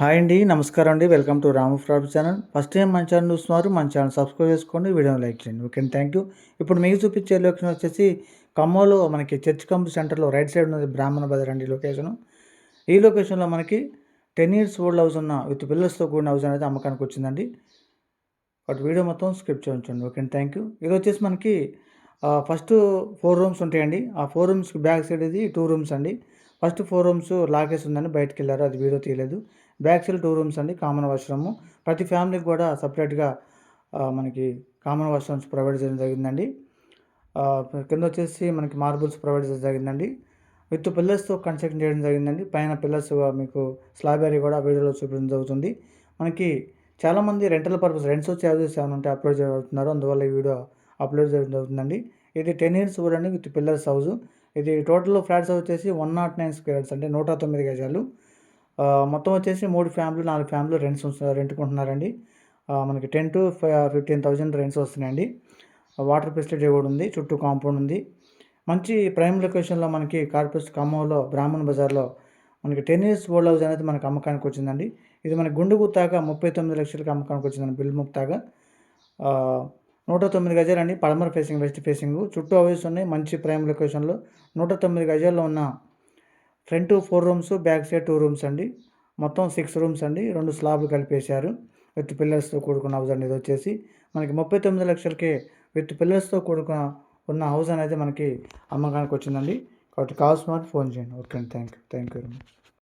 Hi అండి నమస్కారం అండి. Welcome to Ramu fraud channel first time మన ఛానల్ చూస్తున్నారు మన ఛానల్ సబ్స్క్రైబ్ చేసుకోండి వీడియోని లైక్ చేయండి. ఓకే థ్యాంక్ యూ ఇప్పుడు మీకు చూపించే లొకేషన్ వచ్చేసి ఖమ్మంలో మనకి చర్చ్ కంప్ సెంటర్లో రైట్ సైడ్ ఉన్నది బ్రాహ్మణ బజార్ అండి లొకేషన్ ఈ లొకేషన్లో మనకి టెన్ ఇయర్స్ ఓల్డ్ హౌస్ ఉన్న విత్ పిల్లర్స్తో కూడిన హౌస్ అనేది అమ్మకానికి వచ్చిందండి. బట్ వీడియో మొత్తం స్క్రిప్ట్ చేయించండి ఓకే థ్యాంక్ యూ ఇది వచ్చేసి మనకి ఫస్ట్ ఫోర్ రూమ్స్ ఉంటాయండి. ఆ ఫోర్ రూమ్స్కి బ్యాక్ సైడ్ ఇది టూ రూమ్స్ అండి. ఫస్ట్ ఫోర్ రూమ్స్ లాకేస్ ఉందని బయటకు వెళ్ళారు అది వీడియో తీయలేదు. బ్యాక్ సైడ్ టూ రూమ్స్ అండి కామన్ వాష్రూమ్. ప్రతి ఫ్యామిలీకి కూడా సపరేట్గా మనకి కామన్ వాష్రూమ్స్ ప్రొవైడ్ చేయడం జరిగిందండి. కింద వచ్చేసి మనకి మార్బుల్స్ ప్రొవైడ్ చేయడం జరిగిందండి. విత్ పిల్లర్స్తో కన్స్ట్రక్షన్ చేయడం జరిగిందండి. పైన పిల్లర్స్ మీకు స్లాబ్ కూడా వీడియోలో చూపించడం జరుగుతుంది. మనకి చాలామంది రెంటల్ పర్పస్ రెంట్స్ చార్జెస్ ఏమైనా ఉంటే అప్లోడ్ చేయబడుతున్నారు. అందువల్ల ఈ వీడియో అప్లోడ్ చేయడం జరుగుతుందండి. ఇది టెన్ ఇయర్స్ కూడా విత్ పిల్లర్స్ హౌస్. ఇది టోటల్ ఫ్లాట్స్ వచ్చేసి వన్ నాట్ నైన్ స్క్వేర్స్ అంటే నూట తొమ్మిది గజాలు. మొత్తం వచ్చేసి మూడు ఫ్యామిలీ నాలుగు ఫ్యామిలీ రెంట్స్ రెంట్కుంటున్నారండి. మనకి ten to fifteen thousand rents వస్తున్నాయండి. వాటర్ ఫెసిలిటీ కూడా ఉంది చుట్టూ కాంపౌండ్ ఉంది. మంచి ప్రైమ్ లొకేషన్లో మనకి కార్పొరేట్ ఖమ్మంలో బ్రాహ్మణ్ బజార్లో మనకి టెన్ ఇయర్స్ ఓల్డ్ హౌస్ అనేది మనకి అమ్మకానికి వచ్చిందండి. ఇది మనకి గుండెగుత్తాగా ముప్పై తొమ్మిది లక్షలకి అమ్మకానికి వచ్చిందండి బిల్ ముక్తాగా నూట తొమ్మిది గజాలండి పడమర ఫేసింగ్ వెస్ట్ ఫేసింగ్ చుట్టూ హౌసెస్ ఉన్నాయి మంచి ప్రైమ్ లొకేషన్లో నూట తొమ్మిది గజాల్లో ఉన్న front four rooms back side two rooms అండి. మొత్తం సిక్స్ రూమ్స్ అండి. రెండు స్లాబ్లు కలిపేశారు. విత్ పిల్లర్స్తో కూడుకున్న హౌస్ అండి ఇది వచ్చేసి. మనకి ముప్పై తొమ్మిది లక్షలకే విత్ పిల్లర్స్తో కూడుకున్న ఉన్న హౌస్ అనేది మనకి అమ్మకానికి వచ్చిందండి. కాబట్టి కావాల్సిన స్మార్ట్ ఫోన్ చేయండి. ఓకే అండి. Thank you thank you very much.